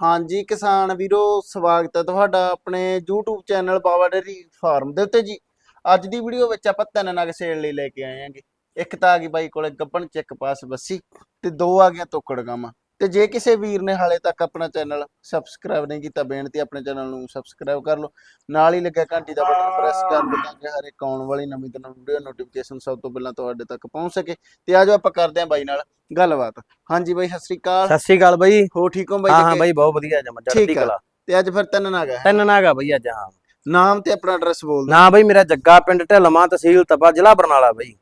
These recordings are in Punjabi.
ਹਾਂਜੀ, ਕਿਸਾਨ ਵੀਰੋ, ਸਵਾਗਤ ਹੈ ਤੁਹਾਡਾ ਆਪਣੇ YouTube channel Bawa dairy farm ਦੇ ਉੱਤੇ ਜੀ। ਅੱਜ ਦੀ ਵੀਡੀਓ ਵਿੱਚ ਆਪਾਂ ਤਿੰਨ ਨਗ ਸੇਲ ਲਈ ਲੈ ਕੇ ਆਏ ਆਂਗੇ ਇੱਕ ਤਾਂ ਆ ਗਈ ਬਾਈ ਕੋਲੇ ਗੱਬਣ ਚੈੱਕ ਪਾਸ ਬੱਸੀ ਤੇ ਦੋ ਆ ਗਿਆ ਤੋਕੜ ਗਾਵਾਂ। ਤੇ ਜੇ ਕਿਸੇ ਵੀਰ ਨੇ ਹਾਲੇ ਤੱਕ ਆਪਣਾ ਚੈਨਲ ਸਬਸਕ੍ਰਾਈਬ ਨਹੀਂ ਕੀਤਾ ਬੇਨਤੀ ਆਪਣੇ ਚੈਨਲ ਨੂੰ ਸਬਸਕ੍ਰਾਈਬ ਕਰ ਲਓ। ਨਾਲ ਹੀ ਲੱਗਿਆ ਘੰਟੀ ਦਾ ਬਟਨ ਪ੍ਰੈਸ ਕਰ ਦਿਓ ਤਾਂ ਕਿ ਹਰ ਇੱਕ ਆਉਣ ਵਾਲੀ ਨਵੀਂ ਤੋਂ ਨਵੀਂ ਵੀਡੀਓ ਨੋਟੀਫਿਕੇਸ਼ਨ ਸਭ ਤੋਂ ਪਹਿਲਾਂ ਤੁਹਾਡੇ ਤੱਕ ਪਹੁੰਚ ਸਕੇ। ਤੇ ਆਜੋ ਆਪਾਂ ਕਰਦੇ ਆਂ ਬਾਈ ਨਾਲ ਗੱਲਬਾਤ। ਹਾਂਜੀ ਬਾਈ ਸਤਿ ਸ੍ਰੀ ਅਕਾਲ। ਸਤਿ ਸ਼੍ਰੀ ਅਕਾਲ ਬਾਈ। ਹੋ ਠੀਕ ਹੋ ਬਾਈ ਹਾਂ? ਬਾਈ ਬਹੁਤ ਵਧੀਆ ਜਮਾ ਚੜ੍ਹਦੀ। ਕਲਾ। ਤੇ ਅੱਜ ਫਿਰ ਤਿੰਨ ਨਾਗ ਹੈ। ਤਿੰਨ ਨਾਗਾ ਬਾਈ ਅੱਜ ਹਾਂ। ਨਾਮ ਤੇ ਆਪਣਾ ਐਡਰੈਸ ਬੋਲ ਨਾ ਬਾਈ ਮੇਰਾ ਜੱਗਾ ਪਿੰਡ ਢਲਮਾ ਤਹਿਸੀਲ ਤਪਾ ਜ਼ਿਲ੍ਹਾ ਬਰਨਾਲਾ ਬਾਈ।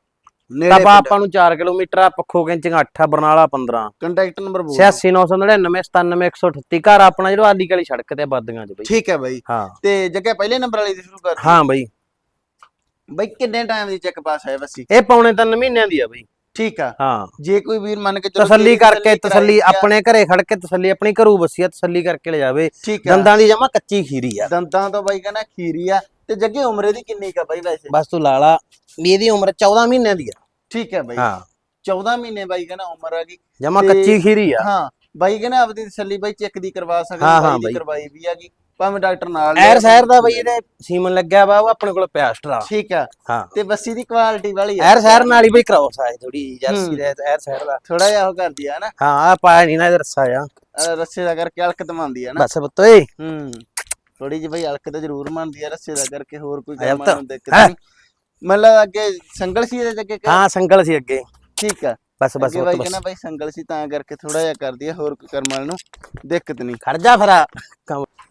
ਤਪਾ ਆਪਾਂ ਨੂੰ 4 ਕਿਲੋਮੀਟਰ ਆ ਪੱਖੋ ਕੈਂਚੀਆਂ 8 ਆ ਬਰਨਾਲਾ 15 ਕੰਟੈਕਟ ਨੰਬਰ ਬੋਲ 86999 97138 ਘਰ ਆਪਣਾ ਜਿਹੜਾ ਆਲੀ ਗਲੀ ਸੜਕ ਤੇ ਬਾਦੀਆਂ ਚ ਬਾਈ। ਠੀਕ ਹੈ ਬਾਈ। ਹਾਂ। ਤੇ ਜੱਗੇ ਪਹਿਲੇ ਨੰਬਰ ਵਾਲੀ ਦੀ ਸ਼ੁਰੂ ਕਰ ਹਾਂ ਬਾਈ। ਬਾਈ ਕਿੰਨੇ ਟਾਈਮ ਦੀ ਚੈੱਕ ਪਾਸ ਹੈ ਬੱਸੀ? ਇਹ ਪੌਣੇ 3 ਮਹੀਨਿਆਂ ਦੀ ਆ ਬਾਈ। ਠੀਕ ਆ। ਹਾਂ। ਜੇ ਕੋਈ ਵੀਰ ਮੰਨ ਕੇ ਚਲੋ ਤਸੱਲੀ ਕਰਕੇ ਤਸੱਲੀ ਆਪਣੇ ਘਰੇ ਖੜ ਕੇ ਤਸੱਲੀ ਆਪਣੀ ਘਰੂ ਵਸੀਅਤ ਤਸੱਲੀ ਕਰਕੇ ਲੈ ਜਾਵੇ। ਦੰਦਾਂ ਦੀ ਜਮਾ ਕੱਚੀ ਖੀਰੀ ਆ। ਦੰਦਾਂ ਤੋਂ ਬਾਈ ਕਹਿੰਦਾ ਖੀਰੀ ਆ। ਤੇ ਜੱਗੇ ਉਮਰੇ ਦੀ ਕਿੰਨੀ ਕਾ ਬਾਈ ਵੈਸੇ? ਬਸ ਤੂੰ ਲਾਲਾ ਵੀ ਇਹਦੀ ਉਮਰ 14 ਮਹੀਨਿਆਂ ਦੀ ਆ। ਠੀਕ ਹੈ ਬਾਈ। ਹਾਂ। 14 ਮਹੀਨੇ ਬਾਈ ਕਹਿੰਦਾ ਉਮਰ ਆ ਗਈ। ਜਮਾ ਤੇ- ਕੱਚੀ ਖੀਰੀ ਆ। ਹਾਂ ਬਾਈ ਕਹਿੰਦਾ ਆਪਦੀ ਤਸੱਲੀ ਬਾਈ ਚੈੱਕ ਦੀ ਕਰਵਾ ਸਕਦੇ ਹਾਂ, ਬਾਈ ਹਾਂ ਦੀ ਬਾਈ। ਕਰਵਾਈ ਵੀ ਹੈਗੀ ਭਾਵੇਂ ਡਾਕਟਰ ਨਾਲ ਐਰ ਲਿਆ ਸ਼ਹਿਰ ਦਾ ਬਈ ਇਹਦੇ ਸੀਮਨ ਲੱਗਿਆ ਵਾ ਉਹ ਆਪਣੇ ਕੋਲ ਪਿਆਸਟਰ ਆ ਠੀਕ ਆ। ਹਾਂ। ਤੇ ਬੱਸੀ ਦੀ ਕੁਆਲਿਟੀ ਵਾਲੀ ਆ। ਐਰ ਸ਼ਹਿਰ ਨਾਲ ਹੀ ਬਈ ਕ੍ਰੋਸ ਆ ਥੋੜੀ। ਜਰਸੀ ਦੇ ਐਰ ਸ਼ਹਿਰ ਦਾ। ਥੋੜਾ ਜਿਹਾ ਉਹ ਕਰਦੀ ਆ ਨਾ? ਹਾਂ ਆ ਪਾਇਆ ਨਹੀਂ ਨਾ ਇਹਦਾ ਰੱਸਾ ਆ ਅਹ ਰੱਸੇ ਦਾ ਕਰਕੇ ਅਲਕ ਦਮਾਉਂਦੀ ਆ ਨਾ? ਬਸ ਬਤੋਏ ਹੂੰ। ਥੋੜੀ ਜਿਹੀ ਬਈ ਅਲਕ ਤਾਂ ਜ਼ਰੂਰ ਮੰਨਦੀ ਆ ਰੱਸੇ ਦਾ ਕਰਕੇ ਹੋਰ ਕੋਈ ਕੰਮ ਤਾਂ। ਨੂੰ ਦਿੱਕਤ? ਨਹੀਂ। ਮਤਲਬ ਅੱਗੇ ਸੰਗਲ ਸੀ ਇਹਦੇ ਅੱਗੇ ਹਾਂ ਸੰਗਲ ਸੀ ਅੱਗੇ। ਠੀਕ ਆ। ਬਸ ਬਸ ਬਸ ਕਹਿੰਦਾ ਬਾਈ ਸੰਗਲ ਸੀ ਤਾਂ ਕਰਕੇ ਥੋੜਾ ਜਿਹਾ ਕਰਦੀ ਆ ਹੋਰ ਕੋਈ ਕਰਮ ਵਾਲੇ ਨੂੰ ਦਿੱਕਤ ਨਹੀਂ। ਖੜ ਜਾ ਫਿਰ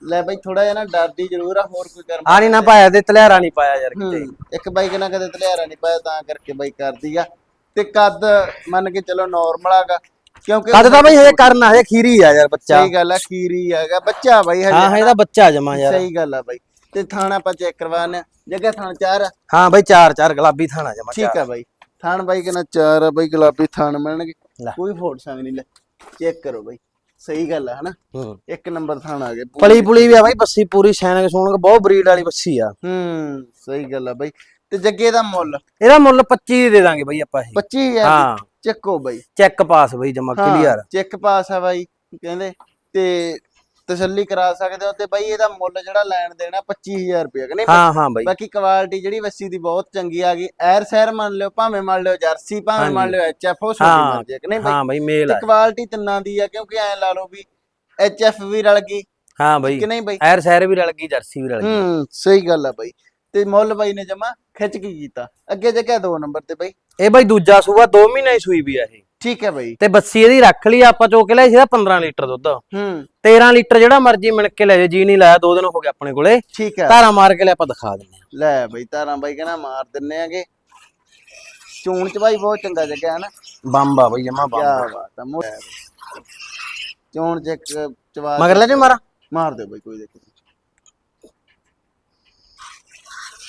ਲੈ ਬਾਈ ਥੋੜਾ ਜਿਹਾ ਨਾ ਡਰਦੀ ਜ਼ਰੂਰ ਆ ਹੋਰ ਕੋਈ ਕਰਮ ਆ ਨਹੀਂ ਨਾ ਪਾਇਆ ਤੇ ਤਲਿਆਰਾ ਨਹੀਂ ਪਾਇਆ ਯਾਰ ਕਿਤੇ। ਇੱਕ ਬਾਈ ਕਹਿੰਦਾ ਕਦੇ ਤਲਿਆਰਾ ਨਹੀਂ ਪਾਇਆ ਤਾਂ ਕਰਕੇ ਬਾਈ ਕਰਦੀ ਆ। ਤੇ ਕੱਦ ਮੰਨ ਕੇ ਚਲੋ ਨਾਰਮਲ ਆਗਾ ਕਿਉਂਕਿ ਕਦ ਤਾਂ ਬਈ ਹਜੇ ਕਰਨਾ ਹਜੇ ਖੀਰੀ ਆ ਯਾਰ ਬੱਚਾ। ਸਹੀ ਗੱਲ ਆ ਖੀਰੀ ਹੈਗਾ ਬੱਚਾ ਬਾਈ ਹਜੇ। ਹਾਂ ਇਹਦਾ ਬੱਚਾ ਜਮਾ ਯਾਰ। ਸਹੀ ਗੱਲ ਆ ਬਾਈ। ਤੇ ਥਾਣ ਆਪਾਂ ਚੈੱਕ ਕਰਵਾਣੇ ਜਗ੍ਹਾ ਥਾਣ ਚਾਰ ਆ। ਹਾਂ ਬਈ ਚਾਰ ਚਾਰ ਗੁਲਾਬੀ ਥਾਣਾ ਜਮਾ ਠੀਕ ਆ ਬਾਈ। ਥਾਣ ਬਾਈ ਕਹਿੰਦਾ ਚਾਰ ਆ ਬਾਈ ਗੁਲਾਬੀ ਥਾਣ ਮਿਲਣਗੇ। ਕੋਈ ਫੋਟ ਸੰਗ ਨਹੀਂ ਲੈ। ਚੈੱਕ ਕਰੋ ਬਾਈ। ਸਹੀ ਗੱਲ ਆ ਹਨਾ? ਇੱਕ ਨੰਬਰ ਥਾਣ ਆ ਗਿਆ ਪਲੀ ਪੁਲੀ ਵੀ ਆ ਬਾਈ ਬੱਸੀ ਪੂਰੀ ਸੈਨਕ ਸੂਣਕ ਬਹੁਤ ਬਰੀਡ ਵਾਲੀ ਬੱਸੀ ਆ। ਹੂੰ ਸਹੀ ਗੱਲ ਆ ਬਾਈ। ਤੇ ਜੱਗੇ ਦਾ ਮੁੱਲ? ਇਹਦਾ ਮੁੱਲ 25 ਦੇ ਦਾਂਗੇ ਬਾਈ ਆਪਾਂ ਇਹ। 25000 ਹਾਂ। ਚੱਕੋ ਬਾਈ। ਚੈੱਕ ਪਾਸ ਬਈ ਜਮਾ ਕਲੀਅਰ ਚੈੱਕ ਪਾਸ ਆ ਬਾਈ ਕਹਿੰਦੇ ਤੇ ਤਸੱਲੀ ਕਰਾ ਸਕਦੇ ਹੋ ਤੇ ਬਾਈ ਇਹਦਾ ਮੁੱਲ ਜਿਹੜਾ ਲੈਣ ਦੇਣਾ 25000 ਰੁਪਏ ਕਿ ਨਹੀਂ? ਹਾਂ ਹਾਂ ਬਾਈ। ਬਾਕੀ ਕੁਆਲਿਟੀ ਜਿਹੜੀ ਵੱਸੀ ਦੀ ਬਹੁਤ ਚੰਗੀ ਆ ਗਈ। ਐਰ ਸਹਿਰ ਮੰਨ ਲਿਓ ਭਾਵੇਂ ਮੰਨ ਲਿਓ ਜਰਸੀ ਭਾਵੇਂ ਮੰਨ ਲਿਓ ਐਚਐਫ ਉਹ ਛੋਟੀ ਹਾਂ ਮਰਜ਼ੀ ਆ ਕਿ ਨਹੀਂ ਬਾਈ? ਹਾਂ ਬਾਈ ਮੇਲ ਆ। ਕੁਆਲਿਟੀ ਤਿੰਨਾਂ ਦੀ ਆ ਕਿਉਂਕਿ ਐ ਲਾ ਲਓ ਵੀ ਐਚਐਫ ਵੀ ਰਲ ਗਈ। ਹਾਂ ਬਾਈ। ਕਿ ਨਹੀਂ ਬਾਈ? ਐਰ ਸ਼ਹਿਰ ਵੀ ਰਲ ਗਈ ਜਰਸੀ ਵੀ ਰਲ ਗਈ। ਹੂੰ ਸਹੀ ਗੱਲ ਆ ਬਾਈ। ਤੇ ਮੁੱਲ ਬਾਈ ਨੇ ਜਮਾ ਖਿੱਚ ਕੇ ਕੀਤਾ। ਅੱਗੇ ਜਗ੍ਹਾ ਦੋ ਨੰਬਰ ਤੇ ਬਾਈ। ਇਹ ਬਾਈ ਦੂਜਾ ਸੂਆ 2 ਮਹੀਨੇ ਹੀ ਸੂਈ ਵੀ ਆ ਇਹ। ਠੀਕ ਹੈ ਬਾਈ। ਤੇ ਬੱਸੀ ਇਹਦੀ ਰੱਖ ਲਈ ਆਪਾਂ ਚੋ ਕੇ ਲਿਆ ਸੀ 15 ਲੀਟਰ ਦੁੱਧ। ਹੂੰ। 13 ਲੀਟਰ ਜਿਹੜਾ ਮਰਜ਼ੀ ਮਿਣ ਕੇ ਲੈ ਜੇ ਜੀ ਨਹੀਂ ਲਾਇਆ ਦੋ ਦਿਨ ਹੋ ਗਏ ਆਪਣੇ ਕੋਲੇ। ਠੀਕ ਹੈ। ਧਾਰਾ ਮਾਰ ਕੇ ਲੈ ਆਪਾਂ ਦਿਖਾ ਦਿੰਨੇ ਆ ਲੈ ਬਈ ਤਾਰਾਂ ਬਾਈ ਕਹਿੰਦਾ ਮਾਰ ਦਿੰਨੇ ਆਗੇ। ਚੂਣ ਚ ਬਾਈ ਬਹੁਤ ਚੰਗਾ ਜਗ੍ਹਾ ਹੈ ਨਾ। ਬੰਬ ਆ ਬਈ ਜਮਾ ਬੰਬ ਕਿਆ ਬਾਤ ਆ ਚੂਣ ਚ ਇੱਕ ਚਵਾ ਮਗਰ ਲੈ ਜੀ ਮਾਰਾ। ਮਾਰ ਦਿਓ ਬਾਈ ਕੋਈ ਦਿੱਕਤ ਨਹੀਂ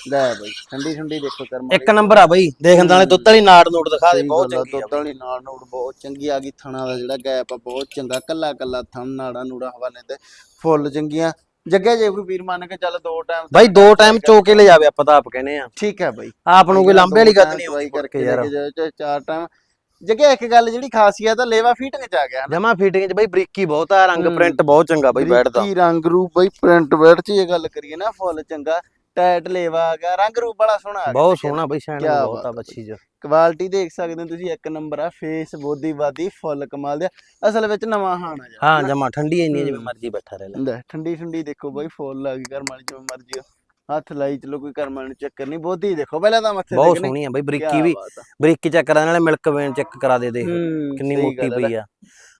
ਲੈ ਬਾਈ ਠੰਡੀ ਠੰਡੀ ਦੇਖੋ ਕਰਮ ਇੱਕ ਨੰਬਰ ਆ ਬਈ ਦੇਖਣ ਵਾਲੇ ਦੁੱਧ ਵਾਲੀ ਨਾੜ ਨੂੜ ਦਿਖਾ ਦੇ ਬਹੁਤ ਚੰਗੀ ਆ ਦੁੱਧ ਵਾਲੀ ਨਾਲ ਨੂੜ ਬਹੁਤ ਚੰਗੀ ਆ ਗਈ ਥਣਾ ਦਾ ਜਿਹੜਾ ਗੈਪ ਆ ਬਹੁਤ ਚੰਗਾ ਕੱਲਾ ਕੱਲਾ ਥਣ ਨਾੜਾ ਨੂੜਾ ਹਵਾਲੇ ਤੇ ਫੁੱਲ ਚੰਗੀਆਂ। ਜੱਗੇ ਜੇ ਕੋਈ ਵੀਰ ਮੰਨ ਕੇ ਚੱਲ ਦੋ ਟਾਈਮ ਬਾਈ ਦੋ ਟਾਈਮ ਚੋ ਕੇ ਲੈ ਜਾਵੇ ਆਪਾਂ ਤਾਂ ਆਪ ਕਹਿੰਦੇ ਆ। ਠੀਕ ਹੈ ਬਾਈ। ਆਪ ਨੂੰ ਕੋਈ ਲਾਂਬੇ ਵਾਲੀ ਗੱਲ ਨਹੀਂ ਬਾਈ ਹੋਈ ਕਰਕੇ ਕਰਕੇ ਲੈ ਯਾਰ। ਕੇ ਜਾਓ ਚਾਹੇ ਚਾਰ ਟਾਈਮ ਜੱਗੇ ਇੱਕ ਗੱਲ ਜਿਹੜੀ ਖਾਸੀਅਤ ਆ ਲੇਵਾ ਫੀਟਿੰਗ ਚ ਆ ਗਿਆ ਜਮਾ ਫਿਟਿੰਗ ਚ ਬਈ ਬਰੀਕੀ ਬਹੁਤ ਆ ਰੰਗ। ਪ੍ਰਿੰਟ ਬਹੁਤ ਚੰਗਾ ਬਈ ਬੈਠ ਦਾ। ਬਰੀਕੀ ਰੰਗ ਰੂਪ ਬਈ ਪ੍ਰਿੰਟ ਬੈਠ ਚ ਇਹ ਗੱਲ ਕਰੀਏ ਨਾ ਫੁੱਲ ਚੰਗਾ। ਟਾਇਟ ਲੇਵਾ ਆ ਗਿਆ ਰੰਗ ਰੂਪ ਬੜਾ ਸੋਹਣਾ ਆ ਗਿਆ ਬਹੁਤ ਸੋਹਣਾ ਬਈ ਸ਼ੈਨ ਕਿਆ ਬਹੁਤ ਆ ਆ ਬੱਚੀ ਚ ਕੁਆਲਿਟੀ ਦੇਖ ਸਕਦੇ ਹੋ ਤੁਸੀਂ ਇੱਕ ਨੰਬਰ ਆ ਫੇਸ ਬੋਦੀ ਬਾਦੀ ਫੁੱਲ ਕਮਾਲ ਦੇ ਅਸਲ ਵਿੱਚ ਨਵਾਂ ਹਾਣਾ ਜਾ ਹਾਂ ਜਮਾ ਠੰਡੀ ਇੰਨੀ ਆ ਜਿਵੇਂ ਮਰਜ਼ੀ ਬੈਠਾ ਰਹਿ ਲੈ। ਲੈ ਠੰਡੀ ਠੰਡੀ ਦੇਖੋ ਬਾਈ ਫੁੱਲ ਆ ਗਈ ਘਰ ਵਾਲੀ ਜਿਵੇਂ ਮਰਜ਼ੀ ਹੱਥ ਲਾਈ ਚਲੋ ਕੋਈ ਵਾਲੇ ਨੂੰ ਚੱਕਰ ਨਹੀਂ ਬੋਦੀ ਦੇਖੋ ਪਹਿਲਾਂ ਤਾਂ ਮੱਥੇ ਬਹੁਤ ਸੋਹਣੀ ਆ ਬਈ ਬਰੀਕੀ ਵੀ। ਬਰੀਕੀ ਚੈੱਕ ਕਰਾ ਨਾਲੇ ਮਿਲਕ ਵੇਨ ਚੈੱਕ ਕਰਾ ਦੇ ਦੇਖ ਕਿੰਨੀ ਮੋਟੀ। ਪਈ ਆ।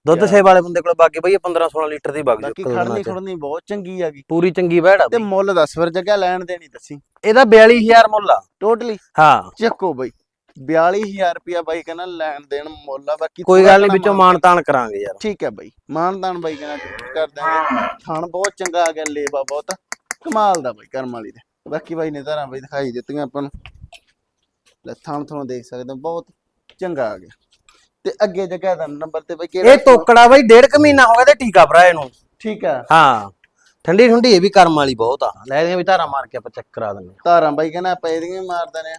ਦੁੱਧ ਸੇ ਵਾਲੇ ਬੰਦੇ ਕੋਲ ਬਾਕੀ ਬਈ ਇਹ 15 16 ਲੀਟਰ ਦੀ ਬਾਕੀ ਜੂ ਖੜਨੀ ਖੜਨੀ ਬਹੁਤ ਚੰਗੀ ਆ ਗਈ। ਪੂਰੀ ਚੰਗੀ ਬੈੜ ਆ ਤੇ। ਮੁੱਲ ਦੱਸ ਫਿਰ ਜਗ੍ਹਾ ਲੈਣ ਦੇਣੀ ਦੱਸੀ। ਇਹਦਾ 42000 ਮੁੱਲ ਆ। ਟੋਟਲੀ ਹਾਂ। ਚੱਕੋ ਬਾਈ। 42000 ਰੁਪਿਆ ਬਾਈ ਕਹਿੰਦਾ ਲੈਣ ਦੇਣ ਮੁੱਲ ਆ ਬਾਕੀ ਕੋਈ ਗੱਲ ਨਹੀਂ ਵਿੱਚੋਂ ਮਾਨ- ਮਾਨ ਤਾਨ ਕਰਾਂਗੇ ਯਾਰ। ਠੀਕ ਹੈ ਬਾਈ। ਮਾਨਦਾਨ ਬਾਈ ਕਹਿੰਦਾ ਕਰ ਦਾਂਗੇ ਥਣ ਬਹੁਤ ਚੰਗਾ ਆ ਗਿਆ ਲੇਵਾ ਬਹੁਤ। ਕਮਾਲ ਦਾ ਬਾਈ ਕਰਮ ਵਾਲੀ ਦੇ। ਬਾਕੀ ਬਾਈ ਨੇ ਧਾਰਾਂ ਬਾਈ ਦਿਖਾਈ ਦਿੱਤੀਆਂ ਆਪਾਂ ਨੂੰ। ਲੈ ਥਣ ਥਣ ਦੇਖ ਸਕਦੇ ਹੋ ਬਹੁਤ ਚੰਗਾ ਆ ਗਿਆ। ਤੇ ਅੱਗੇ ਜਗ੍ਹਾ ਦਾ ਨੰਬਰ ਤੇ ਬਾਈ ਕਿਹੜਾ ਇਹ ਤੋਕੜਾ ਬਈ ਡੇਢ ਕੁ ਮਹੀਨਾ ਹੋ ਗਿਆ ਤੇ ਟੀਕਾ ਭਰਾ ਇਹਨੂੰ। ਠੀਕ ਆ। ਹਾਂ ਠੰਡੀ ਠੰਡੀ ਇਹ ਵੀ ਕਰਮ ਵਾਲੀ ਬਹੁਤ ਆ। ਲੈ ਦੀਆਂ ਵੀ ਧਾਰਾ ਮਾਰ ਕੇ ਆਪਾਂ ਚੈੱਕ ਕਰਾ ਦਿੰਦੇ ਧਾਰਾਂ ਬਾਈ ਕਹਿੰਦਾ ਆਪਾਂ ਇਹਦੀਆਂ ਵੀ ਮਾਰ ਦਨੇ ਆ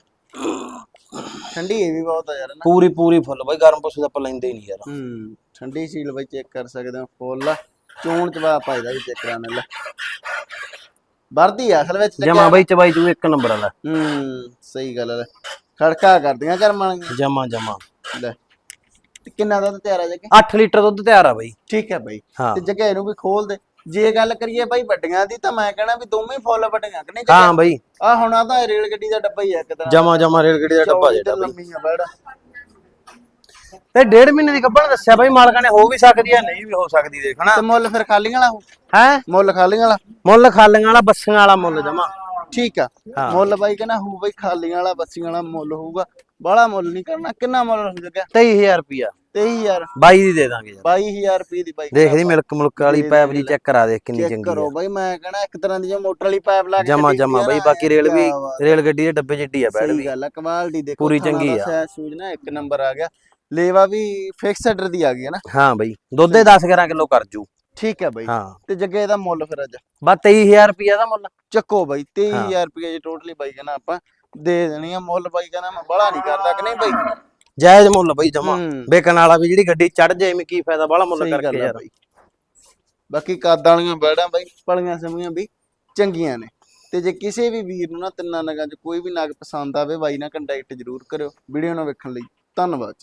ਠੰਡੀ ਇਹ ਵੀ ਬਹੁਤ ਆ ਯਾਰ ਨਾ। ਪੂਰੀ ਪੂਰੀ ਫੁੱਲ ਬਈ ਗਰਮ ਪਸ਼ੂ ਦਾ ਆਪਾਂ ਲੈਂਦੇ ਹੀ ਨਹੀਂ ਯਾਰ। ਹੂੰ ਠੰਡੀ ਸੀਲ ਬਾਈ ਚੈੱਕ ਕਰ ਸਕਦੇ ਹੋ ਫੁੱਲ ਚੋਣ ਚਵਾ ਪਾਇਦਾ ਵੀ ਚੈੱਕ ਕਰਾਣੇ ਲੈ ਵਰਦੀ ਆ ਅਸਲ ਵਿੱਚ ਜਮਾ ਬਈ ਚਬਾਈ ਤੂੰ ਇੱਕ ਨੰਬਰ ਵਾਲਾ। ਹੂੰ ਸਹੀ ਗੱਲ ਹੈ ਖੜਕਾ ਕਰਦੀਆਂ ਕਰਮਾਂ ਜਮਾ ਜਮਾ। ਲੈ ਤੇ ਕਿੰਨਾ ਦੁੱਧ ਤਿਆਰ ਆ ਜਗੇ? 8 ਲੀਟਰ ਦੁੱਧ ਤਿਆਰ ਆ ਬਈ। ਠੀਕ ਹੈ ਬਾਈ। ਹਾਂ। ਤੇ ਜਗ੍ਹਾ ਇਹਨੂੰ ਵੀ ਖੋਲ ਦੇ। ਜੇ ਗੱਲ ਕਰੀਏ ਬਾਈ ਵੱਡੀਆਂ ਦੀ ਤਾਂ ਮੈਂ ਕਹਿਣਾ ਵੀ ਦੋਵੇਂ ਫੁੱਲ ਵੱਡੀਆਂ ਕਿ ਨਹੀਂ ਹਾਂ ਬਈ। ਆ ਹੁਣ ਆ ਤਾਂ ਰੇਲ ਗੱਡੀ ਦਾ ਡੱਬਾ ਹੀ ਆ ਇੱਕ ਤਰ੍ਹਾਂ। ਜਮਾ ਜਮਾ ਰੇਲ ਗੱਡੀ ਦਾ ਡੱਬਾ ਜਿਹੜਾ ਲੰਮੀ ਆ ਬੜਾ ਤੇ ਡੇਢ ਮਹੀਨੇ ਦੀ ਗੱਭਣ ਦੱਸਿਆ ਬਈ ਮਾਲਕਾਂ ਨੇ ਹੋ ਵੀ ਸਕਦੀ ਆ ਨਹੀਂ ਵੀ ਹੋ ਸਕਦੀ ਦੇਖ ਹਨਾ ਤੇ ਮੁੱਲ ਫਿਰ ਖਾਲੀਆਂ ਵਾਲਾ ਹੋਊ? ਹੈ? ਮੁੱਲ ਖਾਲੀਆਂ ਵਾਲਾ? ਮੁੱਲ ਖਾਲੀਆਂ ਵਾਲਾ ਬੱਸੀਆਂ ਵਾਲਾ ਮੁੱਲ ਜਮਾ। ਠੀਕ ਆ। ਹਾਂ। ਮੁੱਲ ਬਾਈ ਕਹਿੰਦਾ ਹੋਊ ਬਾਈ ਖਾਲੀਆਂ ਵਾਲਾ ਬੱਸੀਆਂ ਵਾਲਾ ਮੁੱਲ ਹੋਊਗਾ। ਬਾਹਲਾ ਮੁੱਲ ਨਹੀਂ ਕਰਨਾ। ਕਿੰਨਾ ਮੁੱਲ ਹੋ ਜਗਾ? 23000 ਰੁਪਿਆ 23000 22 ਦੀ ਦੇ ਦਾਂਗੇ ਯਾਰ। 22000 ਰੁਪਏ ਦੀ ਬਾਈ ਦੇਖ ਲਈ ਮਿਲਕ ਮੁਲਕ ਵਾਲੀ ਦੇ ਦੇ ਜੀ। ਚੈੱਕ ਕਰਾ ਦੇ ਕਿੰਨੀ ਚੈੱਕ ਚੰਗੀ ਕਰੋ ਆ। ਬਾਈ ਮੈਂ ਕਹਿੰਦਾ ਇੱਕ ਤਰ੍ਹਾਂ ਦੀ ਜੋ ਮੋਟਰ ਵਾਲੀ ਪਾਈਪ ਲਾ ਕੇ ਜਮਾ ਚੱਲੀ ਜਮਾ ਬਈ ਬਾਕੀ ਰੇਲ ਵੀ ਕਿਆ ਬਾਤ। ਰੇਲ ਗੱਡੀ ਦੇ ਡੱਬੇ ਜਿੱਡੀ ਆ ਬੈਡ ਸਹੀ ਵੀ। ਗੱਲ ਆ ਕਮਾਲ ਦੀ ਦੇਖੋ ਪੂਰੀ ਚੰਗੀ ਦਾ ਆ। ਸੈਜ ਨਾ ਇੱਕ ਨੰਬਰ ਆ ਗਿਆ। ਲੇਵਾ ਵੀ ਫਿਕਸ ਆਰਡਰ ਦੀ ਆ ਗਈ ਹੈ ਨਾ। ਹਾਂ ਬਈ ਦੁੱਧੇ 10 11 ਕਿਲੋ ਕਰ ਜੂ। ਠੀਕ ਹੈ ਬਾਈ। ਹਾਂ। ਤੇ ਜੱਗੇ ਇਹਦਾ ਮੁੱਲ ਫਿਰ ਅੱਜ? ਬਸ 23000 ਰੁਪਿਆ ਦਾ ਮੁੱਲ। ਚੱਕੋ ਬਾਈ 23000 ਰੁਪਏ ਜੀ ਟੋਟਲੀ ਬਾਈ ਕਹਿੰਦਾ ਆਪਾਂ ਦੇ ਦੇਣੀ ਆ ਮੁੱਲ ਬਾਈ ਕਹਿੰਦਾ ਮੈਂ ਬੜਾ ਨਹੀਂ ਕਰਦਾ ਕਿ ਨਹੀਂ ਬਾਈ? ਜਾਇਜ਼ ਮੁੱਲ ਬਈ ਜਮਾ। ਹੂੰ। ਵੇਕਣ ਵਾਲਾ ਵੀ ਜਿਹੜੀ ਗੱਡੀ ਚੜ ਜਾਏ ਮੈਂ ਕੀ ਫਾਇਦਾ ਬਾਹਲਾ ਮੁੱਲ ਕਰਕੇ ਯਾਰ। ਬਾਕੀ ਕੱਦ ਵਾਲੀਆਂ ਬੈੜਾਂ ਬਾਈ ਪਲੀਆਂ ਸਮੀਆਂ ਵੀ ਚੰਗੀਆਂ ਨੇ। ਤੇ ਜੇ ਕਿਸੇ ਵੀ ਵੀਰ ਨੂੰ ਨਾ ਤਿੰਨਾਂ ਨਗਾਂ 'ਚ ਕੋਈ ਵੀ ਨਗ ਪਸੰਦ ਆਵੇ ਬਾਈ ਨਾਲ ਕੰਟੈਕਟ ਜ਼ਰੂਰ ਕਰਿਓ। ਵੀਡੀਓ ਨੂੰ ਵੇਖਣ ਲਈ ਧੰਨਵਾਦ।